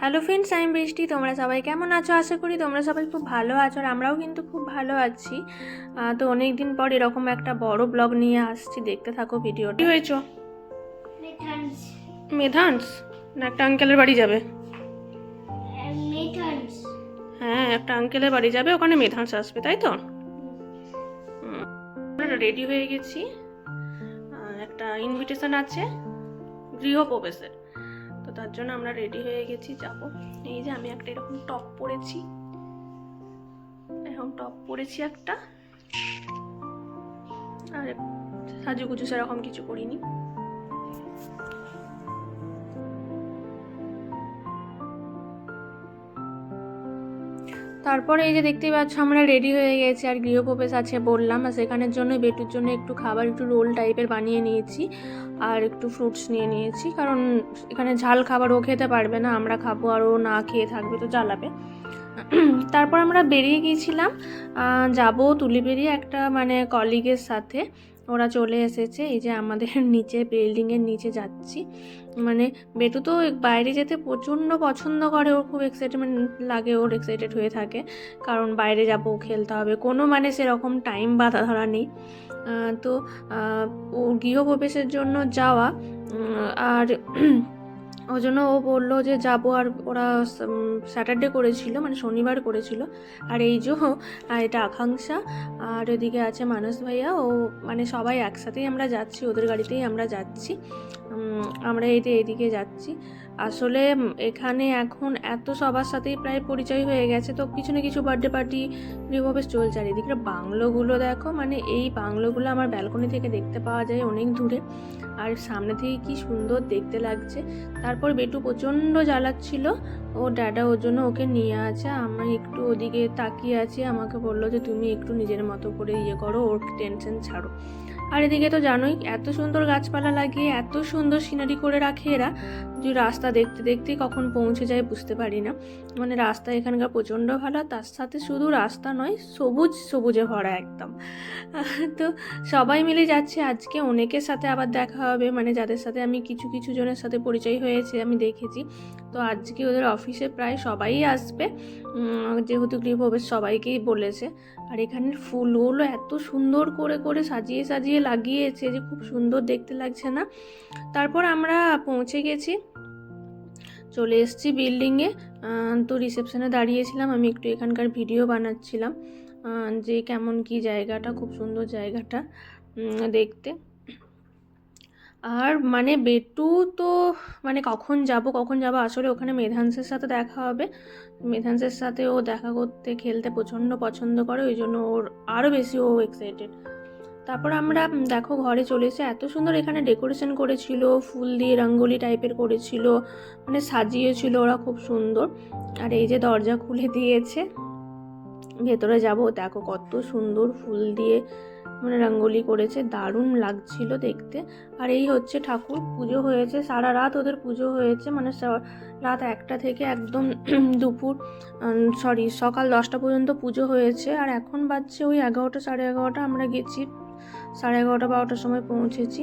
Hello friends আমি বৃষ্টি। তোমরা সবাই কেমন আছো? আশা করি তোমরা সবাই খুব ভালো আছো আর আমরাও কিন্তু খুব ভালো আছি। তো অনেক দিন পর এরকম একটা বড় ব্লগ নিয়ে আসছি। দেখতে থাকো ভিডিওটা। কি হয়েছো. মেধান্স না একটা আঙ্কেলের বাড়ি যাবে। Uh, হ্যাঁ একটা আঙ্কেলের বাড়ি যাবে। ওখানে মেধান্স আসবে তাই তো? রেডি হয়ে গেছি। একটা ইনভিটেশন আছে। গৃহপ্রবেশের। তো তার জন্য আমরা রেডি হয়ে গেছি, যাব। এই যে আমি একটা এরকম টপ পরেছি। এরকম টপ পরেছি একটা। আর সাজুগুজু সেরকম কিছু করিনি। তারপরে এই যে দেখতেই পাচ্ছ, আমরা রেডি হয়ে গেছি। আর গৃহপ্রবেশ আছে বললাম, আর সেখানের জন্য বেটুর জন্য একটু খাবার, একটু রোল টাইপের বানিয়ে নিয়েছি। আর একটু ফ্রুটস নিয়ে নিয়েছি। কারণ এখানে ঝাল খাবার ও খেতে পারবে না, আমরা খাব আর ও না খেয়ে থাকবে তো জ্বালাবে। তারপর আমরা বেরিয়ে গিয়েছিলাম। যাব তুলিবেরিয়ে একটা মানে কলিগের সাথে। ওরা চলে এসেছে, এই যে আমাদের নিচে বিল্ডিংয়ের নিচে যাচ্ছি। মানে বেটু তো বাইরে যেতে প্রচণ্ড পছন্দ করে, ওর খুব এক্সাইটমেন্ট লাগে, ওর এক্সাইটেড হয়ে থাকে। কারণ বাইরে যাব খেলতে হবে, কোনো মানে সেরকম টাইম বাধা ধরা নেই। তো ওর গৃহপ্রবেশের জন্য যাওয়া আর ওই জন্য ও বলল যে যাব আর ওরা স্যাটারডে করেছিল মানে শনিবার করেছিল। আর এই যে এটা আকাঙ্ক্ষা। আর ওদিকে আছে মানস ভাইয়া, ও মানে সবাই একসাথেই আমরা যাচ্ছি, ওদের গাড়িতেই আমরা যাচ্ছি। আমরা এই যে এইদিকে যাচ্ছি। আসলে এখানে এখন এত সবার সাথেই প্রায় পরিচয় হয়ে গেছে, তো কিছু না কিছু বার্থডে পার্টি গৃহপ্রবেশ চলছে। আর এদিকে বাংলোগুলো দেখো মানে এই বাংলোগুলো আমার ব্যালকনি থেকে দেখতে পাওয়া যায় অনেক দূরে। আর সামনে থেকে কি সুন্দর দেখতে লাগছে। তারপর বেটু প্রচণ্ড জ্বালাচ্ছিল। ও ড্যাডা ওর জন্য ওকে নিয়ে আছে। আমি একটু ওদিকে তাকিয়ে আছি। আমাকে বলল যে, তুমি একটু নিজের মতো করে ইয়ে করো, ওর টেনশন ছাড়ো। আর এদিকে তো জানোই, এত সুন্দর গাছপালা লাগিয়ে, এত সুন্দর সিনারি করে রাখে এরা যে, রাস্তা দেখতে দেখতেই কখন পৌঁছে যায় বুঝতে পারি না। মানে রাস্তা এখানকার প্রচণ্ড ভালো, তার সাথে শুধু রাস্তা নয়, সবুজ, সবুজে ভরা একদম। তো সবাই মিলে যাচ্ছে। আজকে অনেকের সাথে আবার দেখা হবে মানে যাদের সাথে আমি কিছু কিছু জনের সাথে পরিচয় হয়েছে, আমি দেখেছি। তো আজকে ওদের অফিসে প্রায় সবাই আসবে। যেহেতু গৃহপ্রবেশ সবাইকেই বলেছে। আর এখানের ফুলগুলো এত সুন্দর করে করে সাজিয়ে সাজিয়ে লাগিয়েছে যে খুব সুন্দর দেখতে লাগছে না। তারপর আমরা পৌঁছে গেছি। চলে এসেছি বিল্ডিংয়ে। তো রিসেপশনে দাঁড়িয়েছিলাম, আমি একটু এখানকার ভিডিও বানাচ্ছিলাম। যে কেমন কি জায়গাটা, খুব সুন্দর জায়গাটা। দেখতে। আর মানে বেটু তো মানে কখন যাব কখন যাব? আসলে ওখানে মেধাংসের সাথে দেখা হবে। মেধাংসের সাথে ও দেখা করতে, খেলতে প্রচণ্ড পছন্দ করে, ওই জন্য ওর আরও বেশি ও এক্সাইটেড তারপর আমরা দেখো ঘরে চলে এসে এত সুন্দর এখানে ডেকোরেশন করেছিল, ফুল দিয়ে রঙ্গোলি টাইপের করেছিল মানে সাজিয়েছিল ওরা খুব সুন্দর। আর এই যে দরজা খুলে দিয়েছে, ভেতরে যাব, দেখো কত সুন্দর ফুল দিয়ে মানে রঙ্গোলি করেছে, দারুণ লাগছিল দেখতে। আর এই হচ্ছে ঠাকুর, পুজো হয়েছে, সারা রাত ওদের পুজো হয়েছে মানে রাত একটা থেকে একদম দুপুর সরি সকাল দশটা পর্যন্ত পুজো হয়েছে। আর এখন বাজছে ওই এগারোটা, সাড়ে এগারোটা, আমরা গেছি সাড়ে এগারোটা, বারোটার সময় পৌঁছেছি।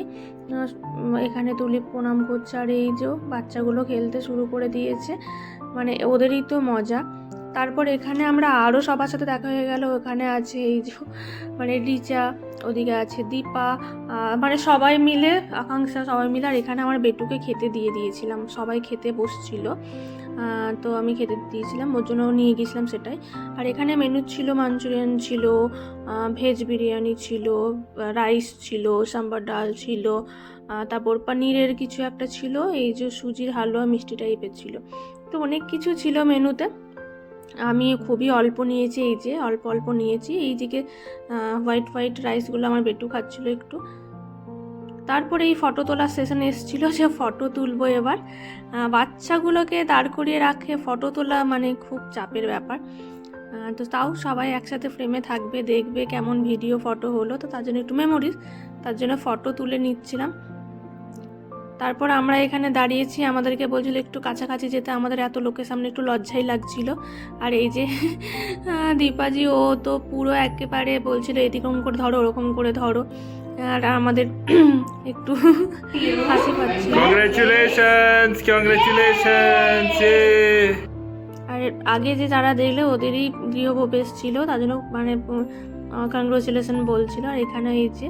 এখানে তুলি প্রণাম করছে, আর এই যে বাচ্চাগুলো খেলতে শুরু করে দিয়েছে মানে ওদেরই তো মজা। তারপর এখানে আমরা আরও সবার সাথে দেখা হয়ে গেল। ওখানে আছে এই যে মানে রিচা, ওদিকে আছে দীপা মানে সবাই মিলে, আকাঙ্ক্ষা সবাই মিলে, আর এখানে আমার বেটুকে খেতে দিয়ে দিয়েছিলাম। সবাই খেতে বসছিল তো আমি খেতে দিয়েছিলাম, ওর জন্য নিয়ে গেছিলাম সেটাই। আর এখানে মেনু ছিল মাঞ্চুরিয়ান ছিল ভেজ বিরিয়ানি ছিল রাইস ছিল সাম্বার ডাল ছিল তারপর পনিরের কিছু একটা ছিল, এই যে সুজির হালুয়া মিষ্টি টাইপের ছিল তো অনেক কিছু ছিল মেনুতে আমি খুবই অল্প নিয়েছি, এই যে অল্প অল্প নিয়েছি। এই দিকে হোয়াইট হোয়াইট রাইসগুলো আমার বেটু খাচ্ছিলো একটু। তারপরে এই ফটো তোলার সেশন এসেছিল যে ফটো তুলবো এবার। বাচ্চাগুলোকে দাঁড় করিয়ে রাখে ফটো তোলা মানে খুব চাপের ব্যাপার। তো তাও সবাই একসাথে ফ্রেমে থাকবে, দেখবে কেমন ভিডিও ফটো হলো। তো তার জন্য একটু মেমোরিজ তার জন্য ফটো তুলে নিচ্ছিলাম। তারপর আমরা এখানে দাঁড়িয়েছি আমাদেরকে বলছিল একটু কাছাকাছি যেতে আমাদের এত লোকের সামনে একটু লজ্জাই লাগছিল। আর এই যে দীপাজি ও তো পুরো একেবারে বলছিল এরকম করে ধরো ওরকম করে ধরো। আর আমাদের একটু হাসি পাচ্ছিল! আর আগে যে যারা দেখলে ওদেরই গৃহপ্রবেশ ছিল তার জন্য মানে কংগ্রেচুলেশন বলছিল। আর এখানে এই যে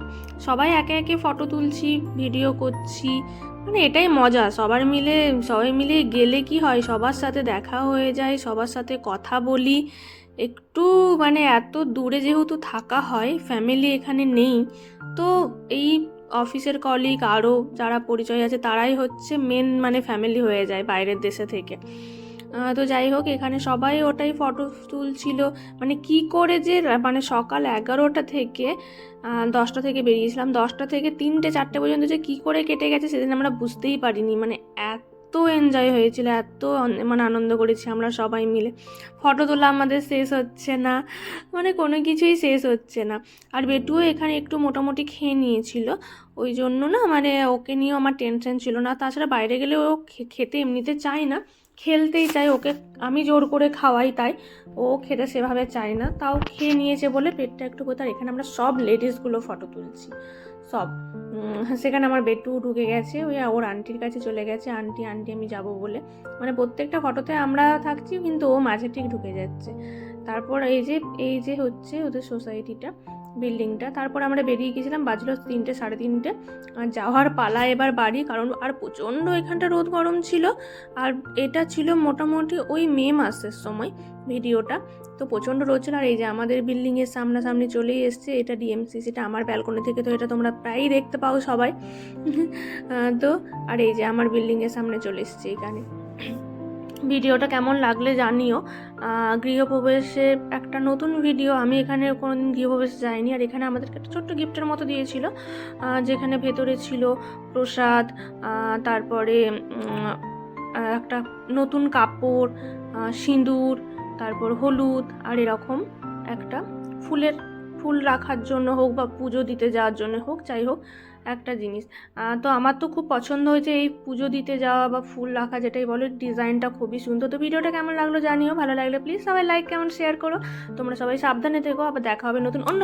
সবাই একে একে ফটো তুলছি ভিডিও করছি মানে এটাই মজা, সবার মিলে, সবাই মিলে গেলে কি হয়? সবার সাথে দেখা হয়ে যায়, সবার সাথে কথা বলি। একটু মানে এত দূরে যেহেতু থাকা হয় ফ্যামিলি এখানে নেই, তো এই অফিসের কলিগ আরও যারা পরিচয় আছে, তারাই হচ্ছে মেন মানে ফ্যামিলি হয়ে যায় বাইরের দেশে থেকে। তো যাই হোক, এখানে সবাই ওটাই ফটো তুলছিল। মানে কি করে যে মানে সকাল এগারোটা থেকে দশটা থেকে বেরিয়েছিলাম। দশটা থেকে তিনটে, চারটে পর্যন্ত যে কি করে কেটে গেছে সেদিন আমরা বুঝতেই পারিনি। মানে এত এনজয় হয়েছিল, এত মানে আনন্দ করেছি আমরা সবাই মিলে। ফটো তোলা আমাদের শেষ হচ্ছে না। মানে কোনো কিছুই শেষ হচ্ছে না। আর বেটুও এখানে একটু মোটামুটি খেয়ে নিয়েছিল। ওই জন্য না মানে ওকে নিয়েও আমার টেনশন ছিল না। তাছাড়া বাইরে গেলে ও খেতে এমনিতে চায় না। খেলতেই চায় ওকে আমি জোর করে খাওয়াই তাই। ও খেতে সেভাবে চায় না, তাও খেয়ে নিয়েছে বলে পেটটা একটু কোথায় এখানে আমরা সব লেডিসগুলো ফটো তুলছি, সব। সেখানে আমার বেটু ঢুকে গেছে, ওই ওর আন্টির কাছে চলে গেছে, আন্টি আন্টি, আমি যাব বলে। মানে প্রত্যেকটা ফটোতে আমরা থাকছি, কিন্তু ও মাঝে ঠিক ঢুকে যাচ্ছে। তারপর এই যে এই যে হচ্ছে ওদের সোসাইটিটা বিল্ডিংটা। তারপর আমরা বেরিয়ে গেছিলাম বাজলো তিনটে, সাড়ে তিনটে। আর যাওয়ার পালা এবার বাড়ি, কারণ আর প্রচণ্ড এখানটা রোদ গরম ছিল। আর এটা ছিল মোটামুটি ওই মে মাসের সময় ভিডিওটা। তো প্রচণ্ড রোদ ছিল, আর এই যে আমাদের বিল্ডিংয়ের সামনাসামনি চলেই এসছে। এটা ডিএমসিসিটা আমার ব্যালকনি থেকে, তো এটা তোমরা প্রায়ই দেখতে পাও সবাই। তো, আর এই যে আমার বিল্ডিংয়ের সামনে চলে এসছে এখানে। ভিডিওটা কেমন লাগলে জানিও। আহ, গৃহপ্রবেশে একটা নতুন ভিডিও আমি এখানে কোনোদিন গৃহপ্রবেশে যাইনি। আর এখানে আমাদেরকে একটা ছোট্ট গিফটের মতো দিয়েছিল যেখানে ভেতরে ছিল প্রসাদ তারপরে একটা নতুন কাপড় সিঁদুর তারপর হলুদ আর এরকম একটা ফুলের ফুল রাখার জন্য হোক বা পুজো দিতে যাওয়ার জন্য হোক, যাই হোক, একটা জিনিস। তো আমার তো খুব পছন্দ হয়েছে এই পুজো দিতে যাওয়া বা ফুল রাখা যেটাই বলো, ডিজাইনটা খুবই সুন্দর। তো ভিডিওটা কেমন লাগল জানিও, ভালো লাগলে প্লিজ সবাই লাইক কেমন শেয়ার করো। তোমরা সবাই সাবধানে থেকো, আবার দেখা হবে নতুন অন্য